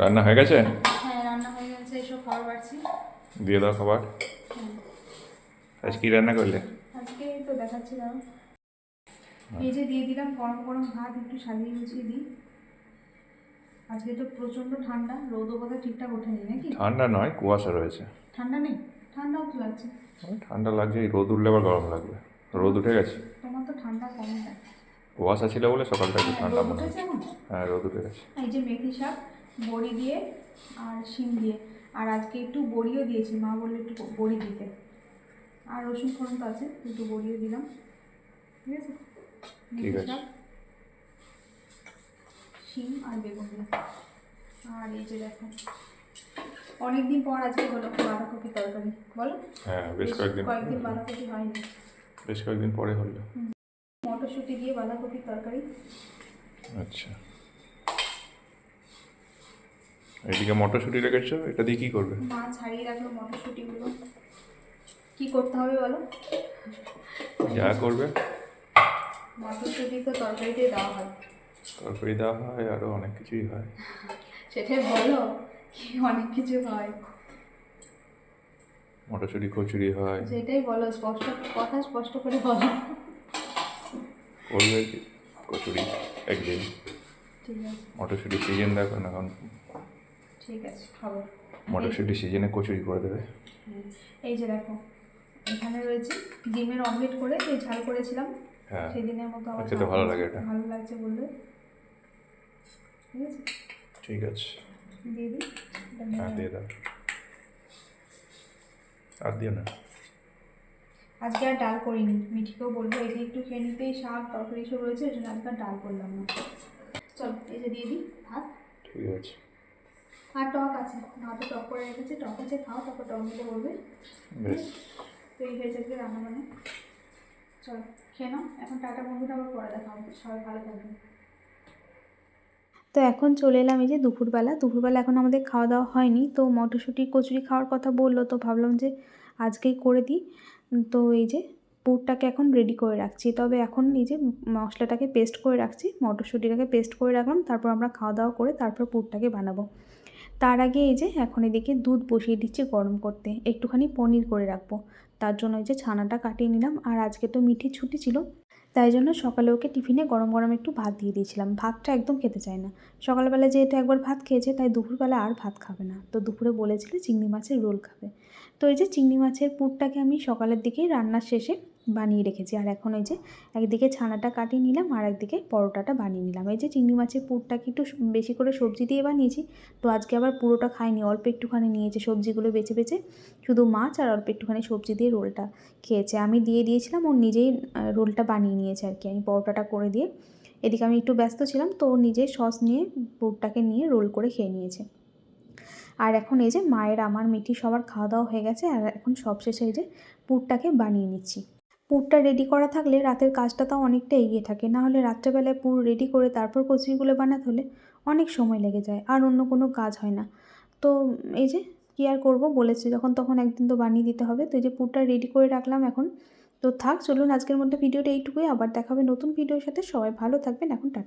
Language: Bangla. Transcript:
রান্না হয়ে গেছে? হ্যাঁ রান্না হয়ে গেছে এসব খাবার বাড়ছি। দিয়ে দাও খাবার। আজ কি রান্না করলে? আজকে তো দেখাচ্ছি দাঁড়াও এই যে দিয়ে দিলাম গরম গরম ভাত একটু সাজিয়ে গুছিয়ে দিই। আজকে তো প্রচণ্ড ঠান্ডা রোদও বোধহয় ঠিকঠাক ওঠেনি নাকি? ঠান্ডা নয় কুয়াশা রয়েছে। ঠান্ডা নেই? ঠান্ডাও তো লাগছে। ঠান্ডা লাগছে এই রোদ উঠলে আবার গরম লাগবে। রোদ উঠে গেছে? তোমার তো ঠান্ডা কম কুয়াশা ছিল বলে সকালটা একটু ঠান্ডা রোদ মনে হয় হ্যাঁ রোদ উঠে গেছে। এই যে মেথি শাক বড়ি দিয়ে আর শিম দিয়ে। আর আজকে একটু বড়িও দিয়েছি মা বলল একটু বড়ি দিতে। আর রসুন ফোড়ন তো আছে একটু বড়িও দিলাম। ঠিক আছে? ঠিক আছে। শিম আর বেগুন দিয়ে। আর এই যে দেখো অনেকদিন পর আজকে হলো বাঁধাকপি তরকারি। বলো? হ্যাঁ বেশ কয়েকদিন কয়েকদিন বাঁধাকপি হয়নি। বেশ কয়েকদিন পরে হলো। মটরশুঁটি দিয়ে বাঁধাকপির তরকারি। আচ্ছা। এদিকে মটরশুঁটি রেখেছো এটা দিয়ে কী করবে? মা ছাড়িয়ে রাখল মটরশুঁটিগুলো। কী করতে হবে বলো? যা করবে। মটরশুঁটি তো তরকারিতে দেওয়া হয়। তরকারি দেওয়া হয় আরও অনেক কিছুই হয়। সেটাই বলো কি অনেক কিছু হয়। মটরশুঁটি কচুরি হয়। সেটাই বলো স্পষ্ট কথা স্পষ্ট করে বলো। করবে? কচুরি একদিন। মটরশুঁটি সিজন দেখো না এখন ঠিক আছে খাব। মটরশুঁটি সিজনে কচুরি করে দেবে। এই যে দেখো এখানে রয়েছে ডিমের অমলেট করে যে ঝাল করেছিলাম হ্যাঁ। সেদিনের মতো আমার খেতে ভালো লাগে এটা। ভালো লাগছে বললে। ঠিক আছে? ঠিক আছে। দিয়ে দিই হ্যাঁ দিয়ে দাও। আর দিও না। আজকে আর ডাল করিনি মিঠিকেও বলব এটি একটু খেয়ে নিতেই শাক তরকারি সব রয়েছে ওই জন্য আজকে আর ডাল করলাম না। চল এই যে দিয়ে দিই ভাত। ঠিক আছে। আর টক আছে। ভাতে টক করে রেখেছে। টক আছে খাও তারপর টক মিলে বলবে। তো এই হয়েছে আজকে রান্না বান্না। চল খেয়ে নাও। এখন টাটা বন্ধুটা আবার পরে দেখা হবে। সবাই ভালো থাকবে তো এখন চলে এলাম এই যে দুপুরবেলা। দুপুরবেলা এখন আমাদের খাওয়া দাওয়া হয়নি। তো মটরশুঁটি কচুরি খাওয়ার কথা বলল। তো ভাবলাম যে আজকেই করে দিই। তো এই যে পুরটাকে এখন রেডি করে রাখছি। তবে এখন এই যে মশলাটাকে পেস্ট করে রাখছি। মটরশুঁটিটাকে পেস্ট করে রাখলাম। তারপর আমরা খাওয়া দাওয়া করে তারপর পুরটাকে বানাবো। তার আগে এই যে এখন এদিকে দুধ বসিয়ে দিচ্ছি গরম করতে। একটুখানি পনির করে রাখব। তার জন্য এই যে ছানাটা কাটিয়ে নিলাম। আর আজকে তো মিঠির ছুটি ছিল, তাই জন্য সকালে ওকে টিফিনে গরম গরম একটু ভাত দিয়ে দিয়েছিলাম। ভাতটা একদম খেতে চায় না। সকালবেলা যেহেতু একবার ভাত খেয়েছে, তাই দুপুরবেলা আর ভাত খাবে না। তো দুপুরে বলেছিল চিংড়ি মাছের রোল খাবে। তো এই যে চিংড়ি মাছের পুরটাকে আমি সকালের দিকেই রান্নার শেষে বানিয়ে রেখেছি। আর এখন এই যে একদিকে ছানাটা কাটিয়ে নিলাম, আর একদিকে পরোটাটা বানিয়ে নিলাম। এই যে চিংড়ি মাছের পুরটাকে একটু বেশি করে সবজি দিয়ে বানিয়েছি, তো আজকে আবার পুরোটা খাইনি, অল্প একটুখানি নিয়েছে সবজিগুলো বেছে বেছে। শুধু মাছ আর অল্প একটুখানি সবজি দিয়ে রোলটা খেয়েছে। আমি দিয়ে দিয়েছিলাম ওর নিজেই রোলটা বানিয়ে নিয়েছে আর কি, আমি পরোটাটা করে দিয়ে। এদিকে আমি একটু ব্যস্ত ছিলাম, তো নিজে সস নিয়ে পুরটাকে নিয়ে রোল করে খেয়ে নিয়েছে। আর এখন এই যে মায়ের, আমার, মিঠি সবার খাওয়া দাওয়া হয়ে গেছে, আর এখন সবশেষে এই যে পুরটাকে বানিয়ে নিচ্ছি। পুরটা রেডি করা থাকলে রাতের কাজটা তাও অনেকটা এগিয়ে থাকে। না হলে রাত্রেবেলায় পুর রেডি করে তারপর কচুরিগুলো বানাতে হলে অনেক সময় লেগে যায়, আর অন্য কোনো কাজ হয় না। তো এই যে, কী আর করব বলেছি, যখন তখন একদিন তো বানিয়ে দিতে হবে। তো এই যে পুরটা রেডি করে রাখলাম এখন। তো থাক, চলুন আজকের মধ্যে ভিডিওটা এইটুকুই। আবার দেখাবে নতুন ভিডিওর সাথে। সবাই ভালো থাকবেন। এখন টাটা।